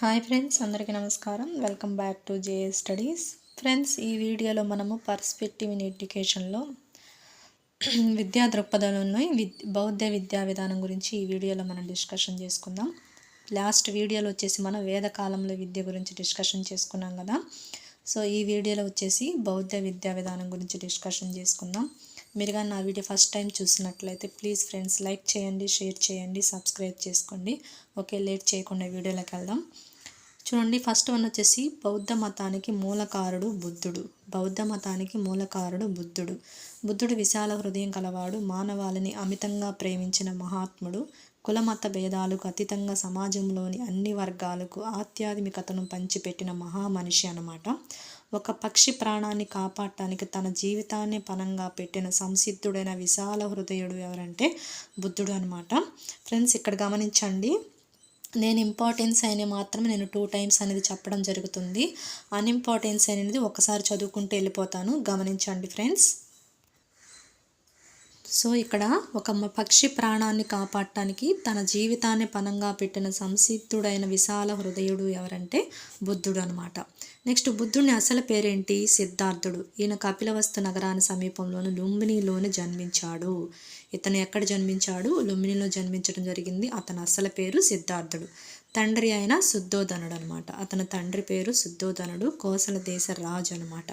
Hi friends అందరికీ నమస్కారం. Welcome back to JA studies. Friends ఈ వీడియోలో మనము పర్స్పెక్టివ్ ఇన్ ఎడ్యుకేషన్లో విద్యా దృక్పథంలో విద్ బౌద్ధ విద్యా విధానం గురించి ఈ వీడియోలో మనం డిస్కషన్ చేసుకుందాం. లాస్ట్ వీడియోలో వచ్చేసి మనం వేదకాలంలో విద్య గురించి డిస్కషన్ చేసుకున్నాం కదా. సో ఈ వీడియోలో వచ్చేసి బౌద్ధ విద్యా విధానం గురించి డిస్కషన్ చేసుకుందాం. మీరు కానీ నా వీడియో ఫస్ట్ టైం చూసినట్లయితే ప్లీజ్ ఫ్రెండ్స్ లైక్ చేయండి షేర్ చేయండి సబ్స్క్రైబ్ చేసుకోండి. ఓకే లేట్ చేయకుండా వీడియోలోకి వెళ్దాం. చూడండి ఫస్ట్ వన్ వచ్చేసి బౌద్ధ మతానికి మూలకారుడు బుద్ధుడు. బౌద్ధ మతానికి మూలకారుడు బుద్ధుడు. బుద్ధుడు విశాల హృదయం కలవాడు మానవాళిని అమితంగా ప్రేమించిన మహాత్ముడు. కులమత భేదాలకు అతీతంగా సమాజంలోని అన్ని వర్గాలకు ఆధ్యాత్మికతను పంచిపెట్టిన మహామనిషి అన్నమాట. ఒక పక్షి ప్రాణాన్ని కాపాడటానికి తన జీవితాన్ని పనంగా పెట్టిన సంసిద్ధుడైన విశాల హృదయుడు ఎవరంటే బుద్ధుడు అనమాట ఫ్రెండ్స్ ఇక్కడ గమనించండి. నేను ఇంపార్టెన్స్ అయిన మాత్రం నేను టూ టైమ్స్ అనేది చెప్పడం జరుగుతుంది. అన్ఇంపార్టెన్స్ అనేది ఒకసారి చదువుకుంటూ వెళ్ళిపోతాను. గమనించండి ఫ్రెండ్స్. సో ఇక్కడ ఒక పక్షి ప్రాణాన్ని కాపాడటానికి తన జీవితాన్ని పనంగా పెట్టిన సంసిద్ధుడైన విశాల హృదయుడు ఎవరంటే బుద్ధుడు అనమాట నెక్స్ట్ బుద్ధుడిని అసలు పేరేంటి? సిద్ధార్థుడు. ఈయన కపిలవస్తు నగరాన్ని సమీపంలోని లుంబినిలోని జన్మించాడు. ఇతను ఎక్కడ జన్మించాడు? లుంబినిలో జన్మించడం జరిగింది. అతని అసలు పేరు సిద్ధార్థుడు. తండ్రి అయిన శుద్ధోధనుడు అనమాట అతని తండ్రి పేరు శుద్ధోధనుడు కోసల దేశ రాజు అనమాట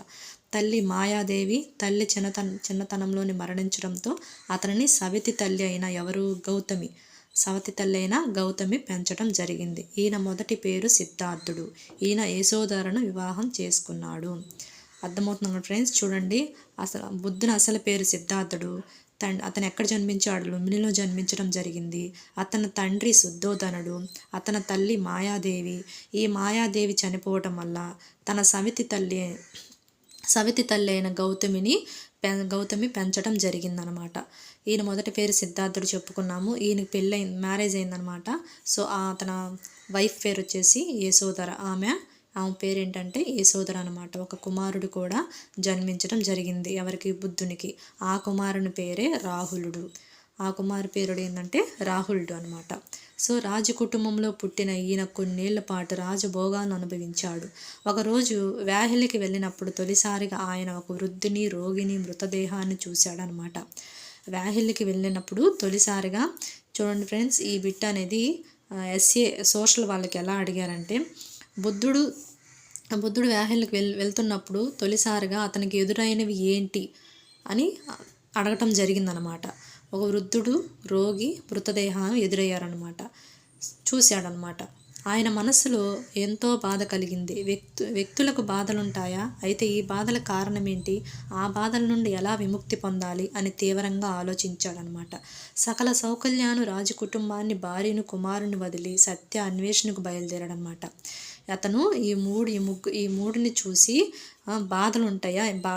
తల్లి మాయాదేవి తల్లి చిన్నతన చిన్నతనంలోని మరణించడంతో అతనిని సవితి తల్లి అయిన ఎవరు? గౌతమి. సవతి తల్లి అయిన గౌతమి పెంచడం జరిగింది. ఈయన మొదటి పేరు సిద్ధార్థుడు. ఈయన యశోధరను వివాహం చేసుకున్నాడు. అర్థమవుతుంది ఫ్రెండ్స్? చూడండి. అసలు బుద్ధుని అసలు పేరు సిద్ధార్థుడు. తండ్రి అతను ఎక్కడ జన్మించాడు? లుంబినిలో జన్మించడం జరిగింది. అతని తండ్రి శుద్ధోధనుడు అతని తల్లి మాయాదేవి. ఈ మాయాదేవి చనిపోవటం వల్ల తన సవితి తల్లి సవితి తల్లి అయిన గౌతమిని పె గౌతమి పెంచడం జరిగిందనమాట. ఈయన మొదటి పేరు సిద్ధార్థుడు చెప్పుకున్నాము. ఈయనకి పెళ్ళి మ్యారేజ్ అయిందనమాట. సో అతన వైఫ్ పేరు వచ్చేసి యశోధర. ఆమె ఆమె పేరేంటంటే యశోధర అనమాట. ఒక కుమారుడు కూడా జన్మించడం జరిగింది ఎవరికి? బుద్ధునికి. ఆ కుమారుని పేరే రాహులుడు. ఆ కుమారు పేరుడు ఏంటంటే రాహులుడు అనమాట. సో రాజు కుటుంబంలో పుట్టిన ఈయన కొన్నేళ్ళ పాటు రాజభోగాన్ని అనుభవించాడు. ఒకరోజు వ్యాహిలికి వెళ్ళినప్పుడు తొలిసారిగా ఆయన ఒక వృద్ధుని రోగిని మృతదేహాన్ని చూశాడనమాట వ్యాహిలికి వెళ్ళినప్పుడు తొలిసారిగా చూడండి ఫ్రెండ్స్ ఈ బిట్ అనేది ఎస్ఏ సోషల్ వాళ్ళకి ఎలా అడిగారంటే బుద్ధుడు బుద్ధుడు వ్యాహిలకు వెళ్ వెళ్తున్నప్పుడు తొలిసారిగా అతనికి ఎదురైనవి ఏంటి అని అడగటం జరిగిందనమాట ఒక వృద్ధుడు రోగి మృతదేహం ఎదురయ్యారనమాట చూశాడనమాట ఆయన మనసులో ఎంతో బాధ కలిగింది. వ్యక్తు వ్యక్తులకు బాధలుంటాయా? అయితే ఈ బాధల కారణం ఏంటి ఆ బాధల నుండి ఎలా విముక్తి పొందాలి? అని తీవ్రంగా ఆలోచించాడనమాట సకల సౌకల్యాను రాజు కుటుంబాన్ని భార్యను కుమారుని వదిలి సత్య అన్వేషణకు బయలుదేరాడనమాట అతను ఈ మూడు ఈ ముగ్గు ఈ మూడుని చూసి బాధలుంటాయా? బాధలు ఉంటాయా బా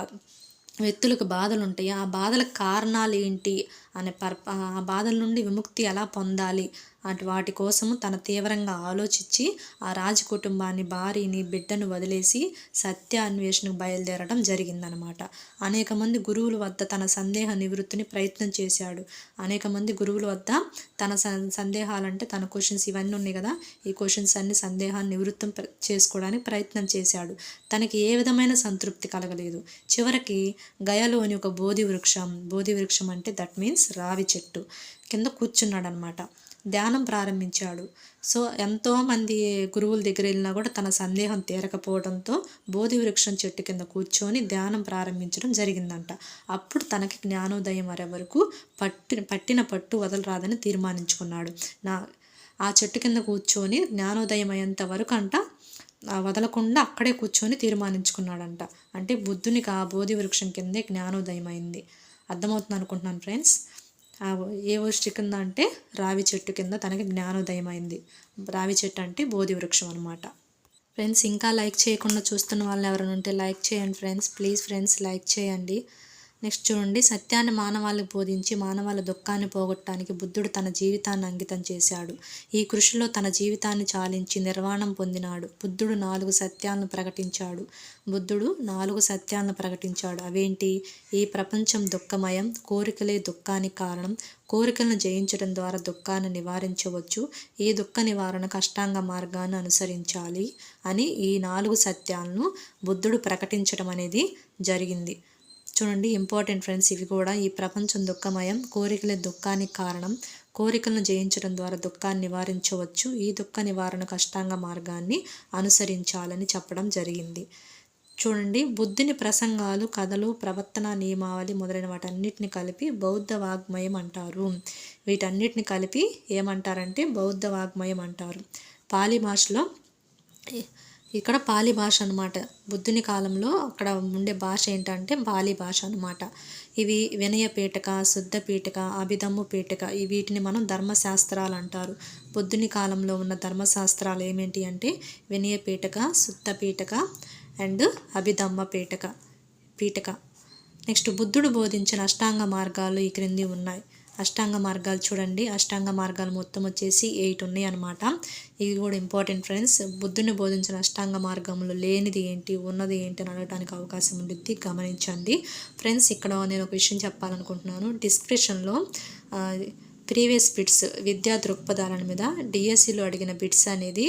వ్యక్తులకు బాధలు ఉంటాయి ఆ బాధల కారణాలు ఏంటి అనే పర్ ఆ బాధల నుండి విముక్తి ఎలా పొందాలి? అటు వాటి కోసము తన తీవ్రంగా ఆలోచించి ఆ రాజ కుటుంబాన్ని భార్యని బిడ్డను వదిలేసి సత్య అన్వేషణకు బయలుదేరడం జరిగిందనమాట. అనేక మంది గురువుల వద్ద తన సందేహ నివృత్తిని ప్రయత్నం చేశాడు. అనేక మంది గురువుల వద్ద తన స- సందేహాలంటే తన క్వశ్చన్స్ ఇవన్నీ ఉన్నాయి కదా. ఈ క్వశ్చన్స్ అన్ని సందేహాన్ని నివృత్తం చేసుకోవడానికి ప్రయత్నం చేశాడు. తనకి ఏ విధమైన సంతృప్తి కలగలేదు. చివరికి గయలోని ఒక బోధి వృక్షం బోధి వృక్షం అంటే దట్ మీన్స్ రావి చెట్టు కింద కూర్చున్నాడనమాట. ధ్యానం ప్రారంభించాడు. సో ఎంతోమంది గురువుల దగ్గర వెళ్ళినా కూడా తన సందేహం తీరకపోవడంతో బోధి వృక్షం చెట్టు కింద కూర్చొని ధ్యానం ప్రారంభించడం జరిగిందంట. అప్పుడు తనకి జ్ఞానోదయం అరే వరకు పట్టి పట్టిన పట్టు వదలరాదని తీర్మానించుకున్నాడు. నా ఆ చెట్టు కింద కూర్చొని జ్ఞానోదయం అయ్యేంత వరకు అంట వదలకుండా అక్కడే కూర్చొని తీర్మానించుకున్నాడంట. అంటే బుద్ధునికి ఆ బోధి వృక్షం కిందే జ్ఞానోదయం అయింది అర్థమవుతుంది అనుకుంటున్నాను ఫ్రెండ్స్? ఏ వృష్టి కింద అంటే రావి చెట్టు కింద తనకి జ్ఞానోదయం అయింది రావి చెట్టు అంటే బోధి వృక్షం అనమాట ఫ్రెండ్స్ ఇంకా లైక్ చేయకుండా చూస్తున్న వాళ్ళు ఎవరైనా ఉంటే లైక్ చేయండి ఫ్రెండ్స్. ప్లీజ్ ఫ్రెండ్స్ లైక్ చేయండి. నెక్స్ట్ చూడండి. సత్యాన్ని మానవాళ్ళకు బోధించి మానవాళ్ళ దుఃఖాన్ని పోగొట్టడానికి బుద్ధుడు తన జీవితాన్ని అంకితం చేశాడు. ఈ కృషిలో తన జీవితాన్ని చాలించి నిర్వాణం పొందినాడు. బుద్ధుడు నాలుగు సత్యాలను ప్రకటించాడు. బుద్ధుడు నాలుగు సత్యాలను ప్రకటించాడు. అవేంటి? ఈ ప్రపంచం దుఃఖమయం కోరికలే దుఃఖానికి కారణం. కోరికలను జయించడం ద్వారా దుఃఖాన్ని నివారించవచ్చు. ఈ దుఃఖ నివారణ కష్టాంగ మార్గాన్ని అనుసరించాలి అని ఈ నాలుగు సత్యాలను బుద్ధుడు ప్రకటించడం అనేది జరిగింది. చూడండి ఇంపార్టెంట్ ఫ్రెండ్స్ ఇవి కూడా ఈ ప్రపంచం దుఃఖమయం. కోరికలే దుఃఖానికి కారణం. కోరికలను జయించడం ద్వారా దుఃఖాన్ని నివారించవచ్చు. ఈ దుఃఖ నివారణ కష్టాంగ మార్గాన్ని అనుసరించాలని చెప్పడం జరిగింది. చూడండి బుద్ధుని ప్రసంగాలు కథలు ప్రవర్తన నియమావళి మొదలైన వాటన్నిటిని కలిపి బౌద్ధ వాగ్మయం అంటారు. వీటన్నిటిని కలిపి ఏమంటారంటే బౌద్ధ వాగ్మయం అంటారు. పాలి భాషలో ఇక్కడ పాలి భాష అనమాట బుద్ధుని కాలంలో అక్కడ ఉండే భాష ఏంటంటే పాలి భాష అనమాట ఇవి వినయ పీఠక శుద్ధ పీఠక అభిధమ్ము పీఠక ఈ వీటిని మనం ధర్మశాస్త్రాలు అంటారు. బుద్ధుని కాలంలో ఉన్న ధర్మశాస్త్రాలు ఏమేంటి అంటే వినయ పీఠక శుద్ధ పీఠక అండ్ అభిధమ్మ పీఠక పీఠక. నెక్స్ట్ బుద్ధుడు బోధించిన అష్టాంగ మార్గాలు ఈ క్రింది ఉన్నాయి. అష్టాంగ మార్గాలు చూడండి. అష్టాంగ మార్గాలు మొత్తం వచ్చేసి ఎయిట్ ఉన్నాయి అనమాట ఇది కూడా ఇంపార్టెంట్ ఫ్రెండ్స్ బుద్ధుని బోధించిన అష్టాంగ మార్గంలో లేనిది ఏంటి ఉన్నది ఏంటి అని అడగడానికి అవకాశం ఉంటుంది గమనించండి. ఫ్రెండ్స్ ఇక్కడ నేను ఒక విషయం చెప్పాలనుకుంటున్నాను. డిస్క్రిప్షన్లో ప్రీవియస్ బిట్స్ విద్యా దృక్పథాల మీద డిఎస్సిలో అడిగిన బిట్స్ అనేది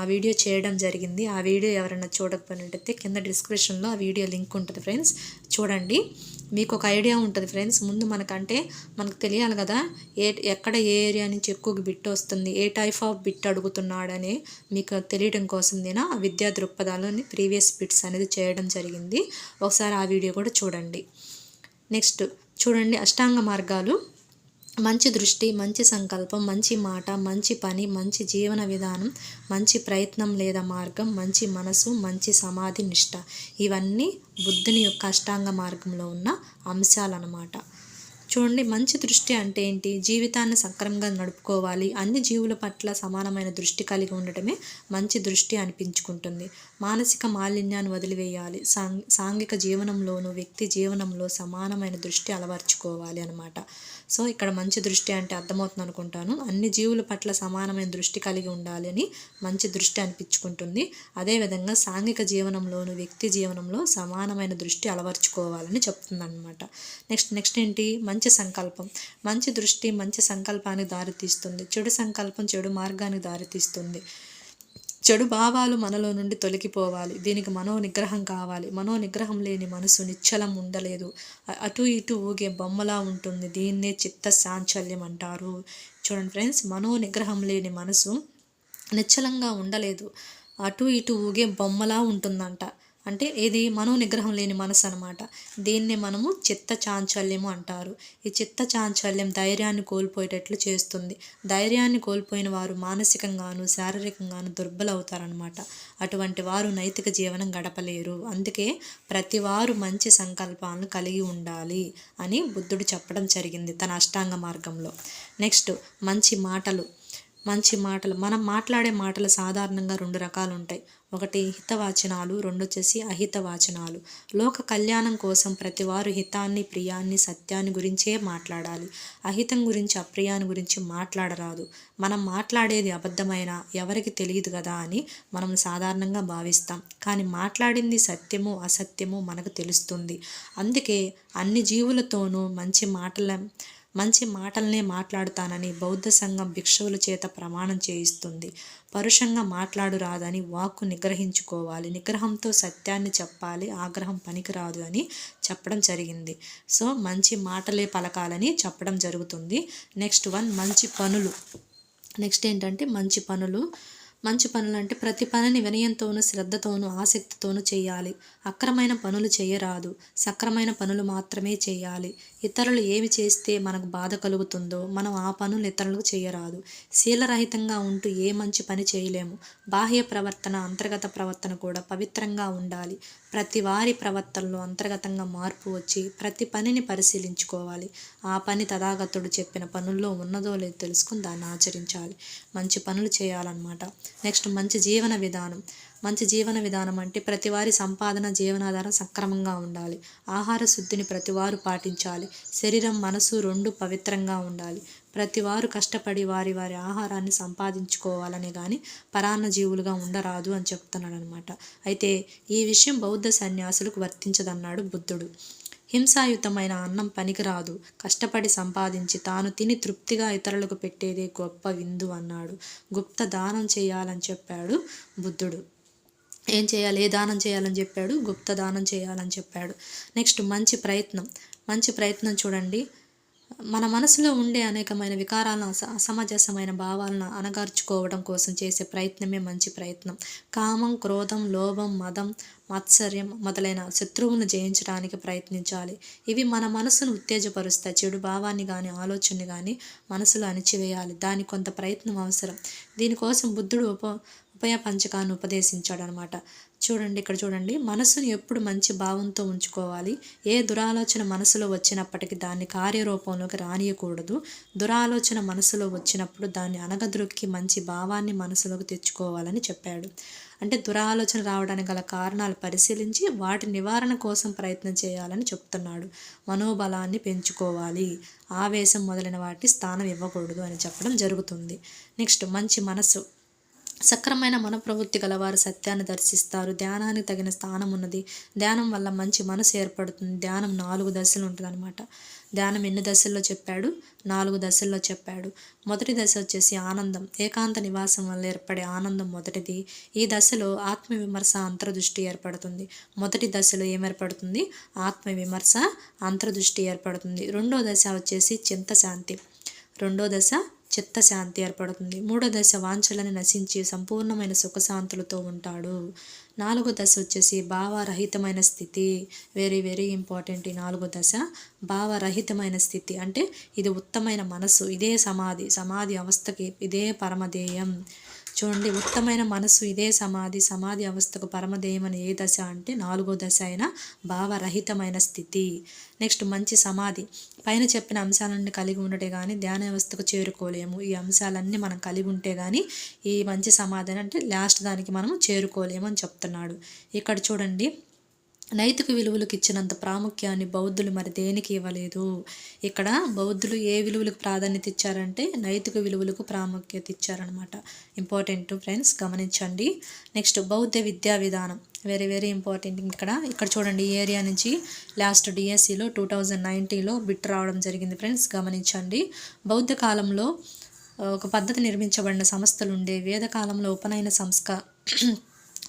ఆ వీడియో చేయడం జరిగింది. ఆ వీడియో ఎవరైనా చూడకపోయినట్టయితే కింద డిస్క్రిప్షన్లో ఆ వీడియో లింక్ ఉంటుంది ఫ్రెండ్స్ చూడండి. మీకు ఒక ఐడియా ఉంటుంది ఫ్రెండ్స్. ముందు మనకంటే మనకు తెలియాలి కదా ఏ ఎక్కడ ఏ ఏరియా నుంచి ఎక్కువ బిట్ వస్తుంది ఏ టైప్ ఆఫ్ బిట్ అడుగుతున్నాడని మీకు తెలియడం కోసం నేను ఆ విద్యా దృక్పథాలని ప్రీవియస్ బిట్స్ అనేది చేయడం జరిగింది. ఒకసారి ఆ వీడియో కూడా చూడండి. నెక్స్ట్ చూడండి అష్టాంగ మార్గాలు మంచి దృష్టి మంచి సంకల్పం మంచి మాట మంచి పని మంచి జీవన విధానం మంచి ప్రయత్నం లేదా మార్గం మంచి మనసు మంచి సమాధి నిష్ట. ఇవన్నీ బుద్ధుని యొక్క అష్టాంగ మార్గంలో ఉన్న అంశాలన్నమాట. చూడండి మంచి దృష్టి అంటే ఏంటి? జీవితాన్ని సక్రమంగా నడుపుకోవాలి. అన్ని జీవుల పట్ల సమానమైన దృష్టి కలిగి ఉండటమే మంచి దృష్టి అనిపించుకుంటుంది. మానసిక మాలిన్యాన్ని వదిలివేయాలి. సాంఘిక జీవనంలోనూ వ్యక్తి జీవనంలో సమానమైన దృష్టి అలవర్చుకోవాలి అనమాట సో ఇక్కడ మంచి దృష్టి అంటే అర్థమవుతుంది అనుకుంటాను. అన్ని జీవుల పట్ల సమానమైన దృష్టి కలిగి ఉండాలి అని మంచి దృష్టి అనిపించుకుంటుంది. అదేవిధంగా సాంఘిక జీవనంలోను వ్యక్తి జీవనంలో సమానమైన దృష్టి అలవర్చుకోవాలని చెప్తుంది అనమాట నెక్స్ట్ నెక్స్ట్ ఏంటి? మంచి సంకల్పం. మంచి దృష్టి మంచి సంకల్పానికి దారితీస్తుంది. చెడు సంకల్పం చెడు మార్గానికి దారితీస్తుంది. చెడు భావాలు మనలో నుండి తొలగిపోవాలి. దీనికి మనో నిగ్రహం కావాలి. మనో నిగ్రహం లేని మనసు నిశ్చలం ఉండలేదు. అటు ఇటు ఊగే బొమ్మలా ఉంటుంది. దీన్నే చిత్త సాంచల్యం అంటారు. చూడండి ఫ్రెండ్స్ మనో నిగ్రహం లేని మనసు నిశ్చలంగా ఉండలేదు. అటు ఇటు ఊగే బొమ్మలా ఉంటుందంట. అంటే ఇది మనో నిగ్రహం లేని మనసు అనమాట దీన్ని మనము చిత్త చాంచల్యము అంటారు. ఈ చిత్త చాంచల్యం ధైర్యాన్ని కోల్పోయేటట్లు చేస్తుంది. ధైర్యాన్ని కోల్పోయిన వారు మానసికంగాను శారీరకంగాను దుర్బలవుతారనమాట అటువంటి వారు నైతిక జీవనం గడపలేరు. అందుకే ప్రతి వారు మంచి సంకల్పాలను కలిగి ఉండాలి అని బుద్ధుడు చెప్పడం జరిగింది తన అష్టాంగ మార్గంలో. నెక్స్ట్ మంచి మాటలు. మంచి మాటలు. మనం మాట్లాడే మాటలు సాధారణంగా రెండు రకాలు ఉంటాయి ఒకటి హితవాచనాలు రెండు వచ్చేసి అహితవాచనాలు. లోక కళ్యాణం కోసం ప్రతివారు హితాన్ని ప్రియాన్ని సత్యాన్ని గురించే మాట్లాడాలి. అహితం గురించి అప్రియాన్ని గురించి మాట్లాడరాదు. మనం మాట్లాడేది అబద్ధమైన ఎవరికి తెలియదు కదా అని మనం సాధారణంగా భావిస్తాం. కానీ మాట్లాడింది సత్యము అసత్యము మనకు తెలుస్తుంది. అందుకే అన్ని జీవులతోనూ మంచి మాటల మంచి మాటలనే మాట్లాడుతానని బౌద్ధ సంఘం భిక్షువుల చేత ప్రమాణం చేయిస్తుంది. పరుషంగా మాట్లాడురాదని వాక్కు నిగ్రహించుకోవాలి. నిగ్రహంతో సత్యాన్ని చెప్పాలి. ఆగ్రహం పనికిరాదు అని చెప్పడం జరిగింది. సో మంచి మాటలే పలకాలని చెప్పడం జరుగుతుంది. నెక్స్ట్ వన్ మంచి పనులు. నెక్స్ట్ ఏంటంటే మంచి పనులు మంచి పనులు అంటే ప్రతి పనిని వినయంతోనూ శ్రద్ధతోనూ ఆసక్తితోనూ చేయాలి. అక్రమైన పనులు చేయరాదు. సక్రమైన పనులు మాత్రమే చేయాలి. ఇతరులు ఏమి చేస్తే మనకు బాధ కలుగుతుందో మనం ఆ పనులు ఇతరులకు చేయరాదు. శీలరహితంగా ఉంటూ ఏ మంచి పని చేయలేము. బాహ్య ప్రవర్తన అంతర్గత ప్రవర్తన కూడా పవిత్రంగా ఉండాలి. ప్రతి వారి ప్రవర్తనలో అంతర్గతంగా మార్పు వచ్చి ప్రతి పనిని పరిశీలించుకోవాలి. ఆ పని తథాగతుడు చెప్పిన పనుల్లో ఉన్నదో లేదో తెలుసుకుని దాన్ని ఆచరించాలి. మంచి పనులు చేయాలన్నమాట. నెక్స్ట్ మంచి జీవన విధానం. మంచి జీవన విధానం అంటే ప్రతివారి సంపాదన జీవనాధారం సక్రమంగా ఉండాలి. ఆహార శుద్ధిని ప్రతివారు పాటించాలి. శరీరం మనసు రెండు పవిత్రంగా ఉండాలి. ప్రతివారు కష్టపడి వారి వారి ఆహారాన్ని సంపాదించుకోవాలని కానీ పరాన్న జీవులుగా ఉండరాదు అని చెప్తున్నాడు అనమాట అయితే ఈ విషయం బౌద్ధ సన్యాసులకు వర్తించదన్నాడు బుద్ధుడు. హింసాయుతమైన అన్నం పనికిరాదు. కష్టపడి సంపాదించి తాను తిని తృప్తిగా ఇతరులకు పెట్టేదే గొప్ప విందు అన్నాడు. గుప్త దానం చేయాలని చెప్పాడు బుద్ధుడు. ఏం చేయాలి? ఏ దానం చేయాలని చెప్పాడు? గుప్త దానం చేయాలని చెప్పాడు. నెక్స్ట్ మంచి ప్రయత్నం. మంచి ప్రయత్నం చూడండి. మన మనసులో ఉండే అనేకమైన వికారాలను అసమంజసమైన భావాలను అనగార్చుకోవడం కోసం చేసే ప్రయత్నమే మంచి ప్రయత్నం. కామం క్రోధం లోభం మదం మాత్సర్యం మొదలైన శత్రువులను జయించడానికి ప్రయత్నించాలి. ఇవి మన మనసును ఉత్తేజపరుస్తాయి. చెడు భావాన్ని కానీ ఆలోచనని కానీ మనసులో అణిచివేయాలి. దానికి కొంత ప్రయత్నం అవసరం. దీనికోసం బుద్ధుడు ఉప ఉపయ పంచకాన్ని ఉపదేశించాడు అనమాట చూడండి ఇక్కడ చూడండి. మనసును ఎప్పుడు మంచి భావంతో ఉంచుకోవాలి. ఏ దురాలోచన మనసులో వచ్చినప్పటికీ దాన్ని కార్యరూపంలోకి రానియకూడదు. దురాలోచన మనసులో వచ్చినప్పుడు దాన్ని అనగదొక్కి మంచి భావాన్ని మనసులోకి తెచ్చుకోవాలని చెప్పాడు. అంటే దురాలోచన రావడానికి గల కారణాలు పరిశీలించి వాటి నివారణ కోసం ప్రయత్నం చేయాలని చెప్తున్నాడు. మనోబలాన్ని పెంచుకోవాలి. ఆవేశం మొదలైన వాటి స్థానం ఇవ్వకూడదు అని చెప్పడం జరుగుతుంది. నెక్స్ట్ మంచి మనసు. సక్రమైన మన ప్రవృత్తి గలవారు సత్యాన్ని దర్శిస్తారు. ధ్యానానికి తగిన స్థానం ఉన్నది. ధ్యానం వల్ల మంచి మనసు ఏర్పడుతుంది. ధ్యానం నాలుగు దశలు ఉంటుందన్నమాట. ధ్యానం ఎన్ని దశల్లో చెప్పాడు? నాలుగు దశల్లో చెప్పాడు. మొదటి దశ వచ్చేసి ఆనందం. ఏకాంత నివాసం వల్ల ఏర్పడే ఆనందం మొదటిది. ఈ దశలో ఆత్మ విమర్శ అంతర్దృష్టి ఏర్పడుతుంది. మొదటి దశలో ఏమేర్పడుతుంది? ఆత్మ విమర్శ అంతర్దృష్టి ఏర్పడుతుంది. రెండో దశ వచ్చేసి చింతశాంతి రెండో దశ చిత్తశాంతి ఏర్పడుతుంది. మూడో దశ వాంఛలని నశించి సంపూర్ణమైన సుఖశాంతులతో ఉంటాడు. నాలుగో దశ వచ్చేసి భావరహితమైన స్థితి. వెరీ వెరీ ఇంపార్టెంట్ ఈ నాలుగో దశ. భావరహితమైన స్థితి అంటే ఇది ఉత్తమైన మనసు ఇదే సమాధి. సమాధి అవస్థకి ఇదే పరమధేయం. చూడండి ఉత్తమైన మనసు ఇదే సమాధి సమాధి అవస్థకు పరమధేయమని ఏ దశ అంటే నాలుగో దశ అయిన భావరహితమైన స్థితి. నెక్స్ట్ మంచి సమాధి. పైన చెప్పిన అంశాలన్నీ కలిగి ఉండటే కానీ ధ్యాన వ్యవస్థకు చేరుకోలేము. ఈ అంశాలన్నీ మనం కలిగి ఉంటే కానీ ఈ మంచి సమాధి అంటే లాస్ట్ దానికి మనం చేరుకోలేము అని చెప్తున్నాడు. ఇక్కడ చూడండి నైతిక విలువలకు ఇచ్చినంత ప్రాముఖ్యాన్ని బౌద్ధులు మరి దేనికి ఇవ్వలేదు? ఇక్కడ బౌద్ధులు ఏ విలువలకు ప్రాధాన్యత ఇచ్చారంటే నైతిక విలువలకు ప్రాముఖ్యత ఇచ్చారనమాట ఇంపార్టెంట్ ఫ్రెండ్స్ గమనించండి. నెక్స్ట్ బౌద్ధ విద్యా విధానం. Very very important. ఇక్కడ ఇక్కడ చూడండి ఈ ఏరియా నుంచి లాస్ట్ డిఎస్సిలో టూ థౌజండ్ నైన్టీన్లో బిట్ రావడం జరిగింది ఫ్రెండ్స్ గమనించండి. బౌద్ధ కాలంలో ఒక పద్ధతి నిర్మించబడిన సంస్థలు ఉండే వేదకాలంలో ఉపనయన సంస్క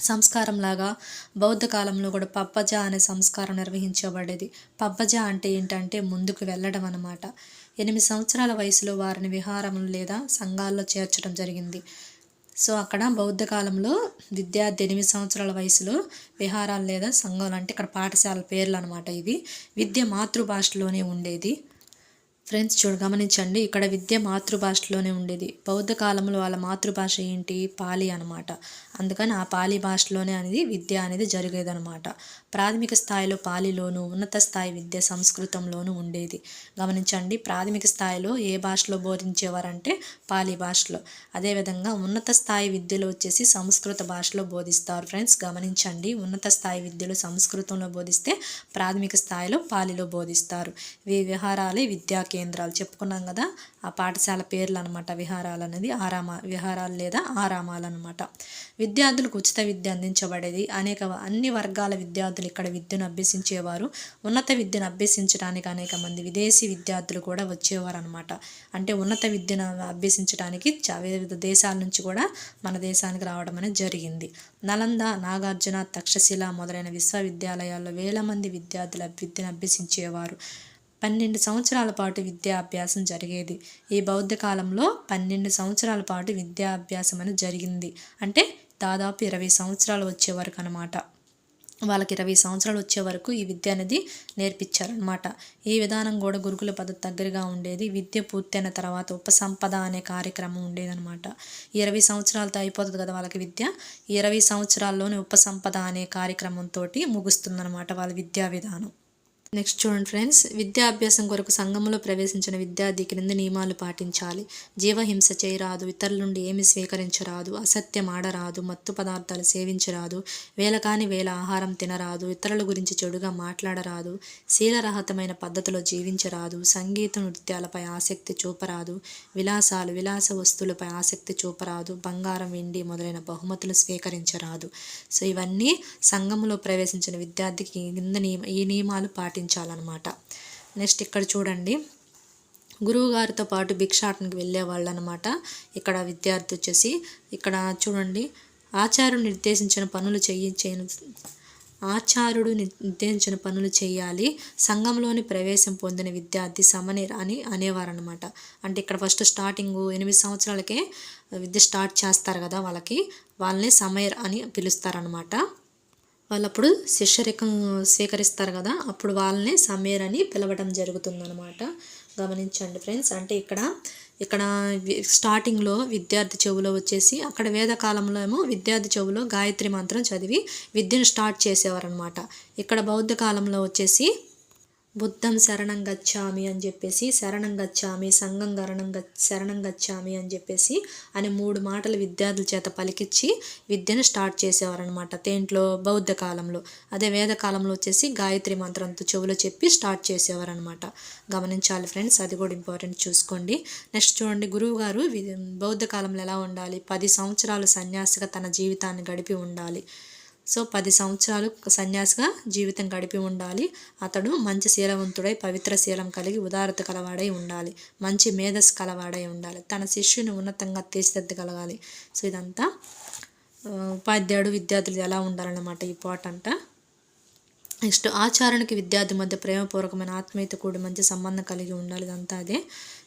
సంస్కారంలాగా బౌద్ధ కాలంలో కూడా పప్పజ అనే సంస్కారం నిర్వహించబడేది. పప్పజ అంటే ఏంటంటే ముందుకు వెళ్ళడం అనమాట ఎనిమిది సంవత్సరాల వయసులో వారిని విహారములు లేదా సంఘాల్లో చేర్చడం జరిగింది. సో అక్కడ బౌద్ధ కాలంలో విద్యార్థి ఎనిమిది సంవత్సరాల వయసులో విహారాలు లేదా సంఘాలు అంటే ఇక్కడ పాఠశాల పేర్లు అనమాట ఇవి. విద్య మాతృభాషలోనే ఉండేది. ఫ్రెండ్స్ చూడ గమనించండి ఇక్కడ విద్య మాతృభాషలోనే ఉండేది. బౌద్ధ కాలంలో వాళ్ళ మాతృభాష ఏంటి? పాలి అనమాట అందుకని ఆ పాలి భాషలోనే అనేది విద్య అనేది జరిగేదనమాట ప్రాథమిక స్థాయిలో పాలిలోను ఉన్నత స్థాయి విద్య సంస్కృతంలోనూ ఉండేది. గమనించండి ప్రాథమిక స్థాయిలో ఏ భాషలో బోధించేవారంటే పాలి భాషలో. అదేవిధంగా ఉన్నత స్థాయి విద్యలో వచ్చేసి సంస్కృత భాషలో బోధిస్తారు. ఫ్రెండ్స్ గమనించండి ఉన్నత స్థాయి విద్యలో సంస్కృతంలో బోధిస్తే ప్రాథమిక స్థాయిలో పాలిలో బోధిస్తారు. ఈ విహారాలే విద్యా కేంద్రాలు చెప్పుకున్నాం కదా ఆ పాఠశాల పేర్లు అనమాట విహారాలు అనేది ఆరామ విహారాలు లేదా ఆరామాలు అనమాట విద్యార్థులకు ఉచిత విద్య అందించబడేది అనేక అన్ని వర్గాల విద్యార్థులు ఇక్కడ విద్యను అభ్యసించేవారు. ఉన్నత విద్యను అభ్యసించడానికి అనేక మంది విదేశీ విద్యార్థులు కూడా వచ్చేవారు అనమాట అంటే ఉన్నత విద్యను అభ్యసించడానికి వివిధ దేశాల నుంచి కూడా మన దేశానికి రావడం అనేది జరిగింది. నలంద నాగార్జున తక్షశిల మొదలైన విశ్వవిద్యాలయాల్లో వేల మంది విద్యార్థుల విద్యను అభ్యసించేవారు. పన్నెండు సంవత్సరాల పాటు విద్యాభ్యాసం జరిగేది. ఈ బౌద్ధ కాలంలో పన్నెండు సంవత్సరాల పాటు విద్యాభ్యాసం అని జరిగింది. అంటే దాదాపు ఇరవై సంవత్సరాలు వచ్చే వరకు అనమాట వాళ్ళకి ఇరవై సంవత్సరాలు వచ్చే వరకు ఈ విద్య అనేది నేర్పించారనమాట ఈ విధానం కూడా గురుకుల పద్ధతి దగ్గరగా ఉండేది. విద్య పూర్తయిన తర్వాత ఉపసంపద అనే కార్యక్రమం ఉండేదనమాట ఇరవై సంవత్సరాలతో అయిపోతుంది కదా వాళ్ళకి విద్య. ఇరవై సంవత్సరాల్లోనే ఉపసంపద అనే కార్యక్రమంతో ముగుస్తుందన్నమాట వాళ్ళ విద్యా విధానం. నెక్స్ట్ చూడండి ఫ్రెండ్స్ విద్యాభ్యాసం కొరకు సంఘంలో ప్రవేశించిన విద్యార్థి క్రింది నియమాలు పాటించాలి. జీవహింస చేయరాదు ఇతరుల నుండి ఏమి స్వీకరించరాదు అసత్యం ఆడరాదు మత్తు పదార్థాలు సేవించరాదు వేల కాని వేల ఆహారం తినరాదు ఇతరుల గురించి చెడుగా మాట్లాడరాదు శీలరహితమైన పద్ధతిలో జీవించరాదు సంగీత నృత్యాలపై ఆసక్తి చూపరాదు విలాసాలు విలాస వస్తువులపై ఆసక్తి చూపరాదు బంగారం వెండి మొదలైన బహుమతులు స్వీకరించరాదు. సో ఇవన్నీ సంఘంలో ప్రవేశించిన విద్యార్థికి కింద నియమ ఈ నియమాలు పాటించాలన్నమాట నెక్స్ట్ ఇక్కడ చూడండి. గురువు గారితో పాటు భిక్షాటనకి వెళ్ళేవాళ్ళు అనమాట ఇక్కడ విద్యార్థి వచ్చేసి ఇక్కడ చూడండి. ఆచార్యుడు నిర్దేశించిన పనులు చెయ్యి చేయను ఆచార్యుడు నిర్దేశించిన పనులు చేయాలి. సంఘంలోని ప్రవేశం పొందిన విద్యార్థి సమనీర్ అని అనేవారనమాట అంటే ఇక్కడ ఫస్ట్ స్టార్టింగ్ ఎనిమిది సంవత్సరాలకే విద్య స్టార్ట్ చేస్తారు కదా వాళ్ళకి. వాళ్ళని సమయర్ అని పిలుస్తారనమాట వాళ్ళప్పుడు శిష్యరికం స్వీకరిస్తారు కదా అప్పుడు వాళ్ళని సమీర్ అని పిలవడం జరుగుతుందనమాట గమనించండి ఫ్రెండ్స్ అంటే ఇక్కడ ఇక్కడ స్టార్టింగ్లో విద్యార్థి చెవులో వచ్చేసి అక్కడ వేదకాలంలో ఏమో విద్యార్థి చెవులో గాయత్రి మంత్రం చదివి విద్యను స్టార్ట్ చేసేవారనమాట ఇక్కడ బౌద్ధ కాలంలో వచ్చేసి బుద్ధం శరణం గచ్చామి అని చెప్పేసి శరణం గచ్చామి సంఘం గరణం గ శరణం గచ్చామి అని చెప్పేసి అని మూడు మాటలు విద్యార్థుల చేత పలికిచ్చి విద్యను స్టార్ట్ చేసేవారనమాట దేంట్లో బౌద్ధ కాలంలో. అదే వేద కాలంలో వచ్చేసి గాయత్రి మంత్రంతో చెవులో చెప్పి స్టార్ట్ చేసేవారనమాట గమనించాలి ఫ్రెండ్స్ అది కూడా ఇంపార్టెంట్ చూసుకోండి. నెక్స్ట్ చూడండి గురువు గారు వి- బౌద్ధ కాలంలో ఎలా ఉండాలి? పది సంవత్సరాలు సన్యాసిగా తన జీవితాన్ని గడిపి ఉండాలి. సో పది సంవత్సరాలు సన్యాసిగా జీవితం గడిపి ఉండాలి. అతడు మంచి శీలవంతుడై పవిత్ర శీలం కలిగి ఉదారత కలవాడై ఉండాలి. మంచి మేధస్సు కలవాడై ఉండాలి. తన శిష్యుని ఉన్నతంగా తీర్చిదిద్దగలగాలి. సో ఇదంతా ఉపాధ్యాయుడు విద్యార్థులు ఎలా ఉండాలన్నమాట ఈ పాట అంట. నెక్స్ట్ ఆచారణకి విద్యార్థి మధ్య ప్రేమపూర్వకమైన ఆత్మీయత కూడి మంచి సంబంధం కలిగి ఉండాలి. ఇదంతా అదే.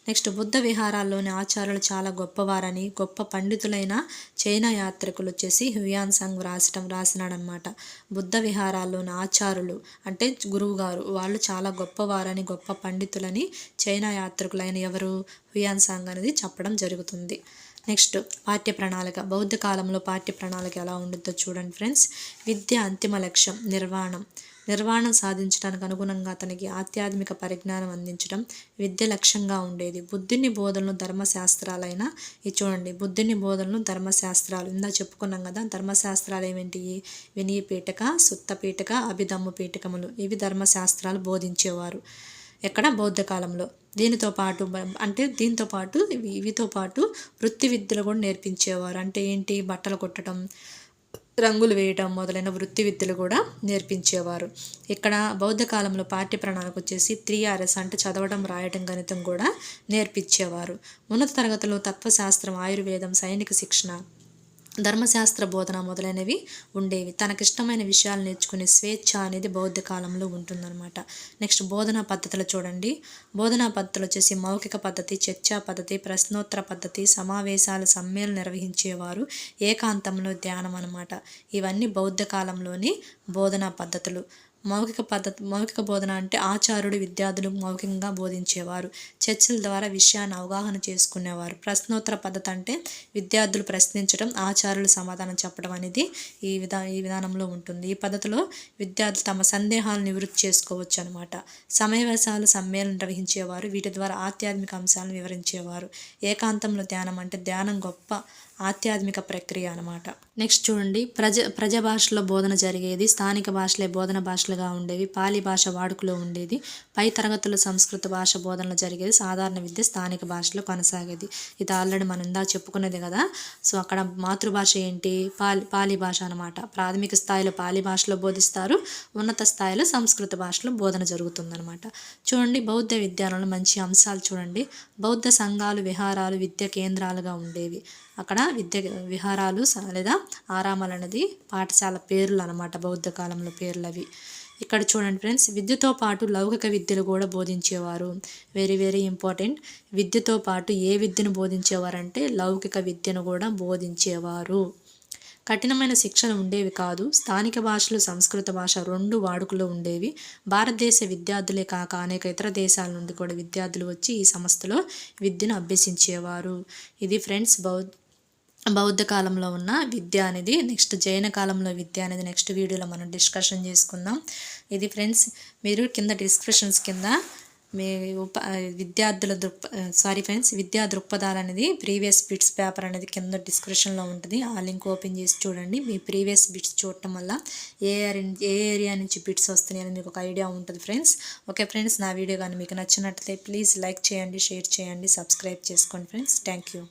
నెక్స్ట్ బుద్ధ విహారాల్లోని ఆచారాలు చాలా గొప్పవారని గొప్ప పండితులైన చైనా యాత్రికులు వచ్చేసి హ్యుయాన్ సంగ్ వ్రాసటం రాసినాడనమాట బుద్ధ విహారాల్లోని ఆచారులు అంటే గురువుగారు వాళ్ళు చాలా గొప్పవారని గొప్ప పండితులని చైనా యాత్రికులైన ఎవరు? హ్యుయాన్ సంగ్ అనేది చెప్పడం జరుగుతుంది. నెక్స్ట్ పాఠ్య ప్రణాళిక బౌద్ధ కాలంలో పాఠ్య ప్రణాళిక ఎలా ఉంటుందో చూడండి ఫ్రెండ్స్. విద్య అంతిమ లక్ష్యం నిర్వాణం. నిర్వాణం సాధించడానికి అనుగుణంగా అతనికి ఆధ్యాత్మిక పరిజ్ఞానం అందించడం విద్య లక్ష్యంగా ఉండేది. బుద్ధుని బోధనలు ధర్మశాస్త్రాలైన ఇది చూడండి బుద్ధుని బోధనలు ధర్మశాస్త్రాలు. ఇందా చెప్పుకున్నాం కదా ధర్మశాస్త్రాలు ఏమిటి? వినయ పీఠక సుత్త పీఠక అభిధమ్మ పీఠకములు. ఇవి ధర్మశాస్త్రాలు బోధించేవారు ఎక్కడ? బౌద్ధ కాలంలో. దీనితో పాటు అంటే దీంతో పాటు ఇవి ఇవితో పాటు వృత్తి విద్యలు కూడా నేర్పించేవారు. అంటే ఏంటి? బట్టలు కుట్టడం రంగులు వేయటం మొదలైన వృత్తి విద్యలు కూడా నేర్పించేవారు. ఇక్కడ బౌద్ధ కాలంలో పాఠ్య ప్రణాళిక వచ్చేసి త్రీ ఆర్ఎస్ అంటే చదవడం రాయటం గణితం కూడా నేర్పించేవారు. ఉన్నత తరగతిలో తత్వశాస్త్రం ఆయుర్వేదం సైనిక శిక్షణ ధర్మశాస్త్ర బోధన మొదలైనవి ఉండేవి. తనకిష్టమైన విషయాలు నేర్చుకునే స్వేచ్ఛ అనేది బౌద్ధ కాలంలో ఉంటుందన్నమాట. నెక్స్ట్ బోధనా పద్ధతులు చూడండి. బోధనా పద్ధతులు వచ్చేసి మౌఖిక పద్ధతి చర్చా పద్ధతి ప్రశ్నోత్తర పద్ధతి సమావేశాలు సమ్మేళన నిర్వహించేవారు ఏకాంతంలో ధ్యానం అనమాట ఇవన్నీ బౌద్ధ కాలంలోని బోధనా పద్ధతులు. మౌఖిక పద్ధతి మౌఖిక బోధన అంటే ఆచార్యుడు విద్యార్థులు మౌఖికంగా బోధించేవారు. చర్చల ద్వారా విషయాన్ని అవగాహన చేసుకునేవారు. ప్రశ్నోత్తర పద్ధతి అంటే విద్యార్థులు ప్రశ్నించడం ఆచార్యులు సమాధానం చెప్పడం అనేది ఈ విధా ఈ విధానంలో ఉంటుంది. ఈ పద్ధతిలో విద్యార్థులు తమ సందేహాలు నివృత్తి చేసుకోవచ్చు అనమాట సమావేశాలు సమ్మేళనం నిర్వహించేవారు. వీటి ద్వారా ఆధ్యాత్మిక అంశాలను వివరించేవారు. ఏకాంతంలో ధ్యానం అంటే ధ్యానం గొప్ప ఆధ్యాత్మిక ప్రక్రియ అనమాట నెక్స్ట్ చూడండి. ప్రజ ప్రజ భాషలో బోధన జరిగేది స్థానిక భాషలే బోధన భాషలుగా ఉండేవి పాలి భాష వాడుకలో ఉండేది పై తరగతుల సంస్కృత భాష బోధనలు జరిగేది సాధారణ విద్య స్థానిక భాషలో కొనసాగేది. ఇది ఆల్రెడీ మనం ఇందా చెప్పుకునేది కదా. సో అక్కడ మాతృభాష ఏంటి? పాలి పాలి భాష అనమాట ప్రాథమిక స్థాయిలో పాలి భాషలో బోధిస్తారు ఉన్నత స్థాయిలో సంస్కృత భాషలో బోధన జరుగుతుందనమాట చూడండి. బౌద్ధ విద్యాలయంలో మంచి అంశాలు చూడండి. బౌద్ధ సంఘాలు విహారాలు విద్య కేంద్రాలుగా ఉండేవి. అక్కడ విద్య విహారాలు లేదా ఆరామాలు అనేది పాఠశాల పేర్లు అనమాట బౌద్ధ కాలంలో పేర్లు అవి ఇక్కడ చూడండి ఫ్రెండ్స్ విద్యతో పాటు లౌకిక విద్యలు కూడా బోధించేవారు. వెరీ వెరీ ఇంపార్టెంట్ విద్యతో పాటు ఏ విద్యను బోధించేవారంటే లౌకిక విద్యను కూడా బోధించేవారు. కఠినమైన శిక్షలు ఉండేవి కాదు. స్థానిక భాషలు సంస్కృత భాష రెండు వాడుకలో ఉండేవి. భారతదేశ విద్యార్థులే కాక అనేక ఇతర దేశాల నుండి కూడా విద్యార్థులు వచ్చి ఈ సంస్థలో విద్యను అభ్యసించేవారు. ఇది ఫ్రెండ్స్ బౌద్ధ బౌద్ధ కాలంలో ఉన్న విద్య అనేది నెక్స్ట్ జైన కాలంలో విద్య అనేది నెక్స్ట్ వీడియోలో మనం డిస్కషన్ చేసుకుందాం. ఇది ఫ్రెండ్స్ మీరు కింద డిస్క్రిప్షన్స్ కింద మీ ఉప విద్యార్థుల దృక్ సారీ ఫ్రెండ్స్ విద్యా దృక్పథాలు అనేది ప్రీవియస్ బిట్స్ పేపర్ అనేది కింద డిస్క్రిప్షన్లో ఉంటుంది. ఆ లింక్ ఓపెన్ చేసి చూడండి. మీ ప్రీవియస్ బిట్స్ చూడటం వల్ల ఏ ఏ ఏరియా నుంచి బిట్స్ వస్తున్నాయి మీకు ఒక ఐడియా ఉంటుంది ఫ్రెండ్స్. ఓకే ఫ్రెండ్స్ నా వీడియో కానీ మీకు నచ్చినట్లయితే ప్లీజ్ లైక్ చేయండి షేర్ చేయండి సబ్స్క్రైబ్ చేసుకోండి ఫ్రెండ్స్. Thank you.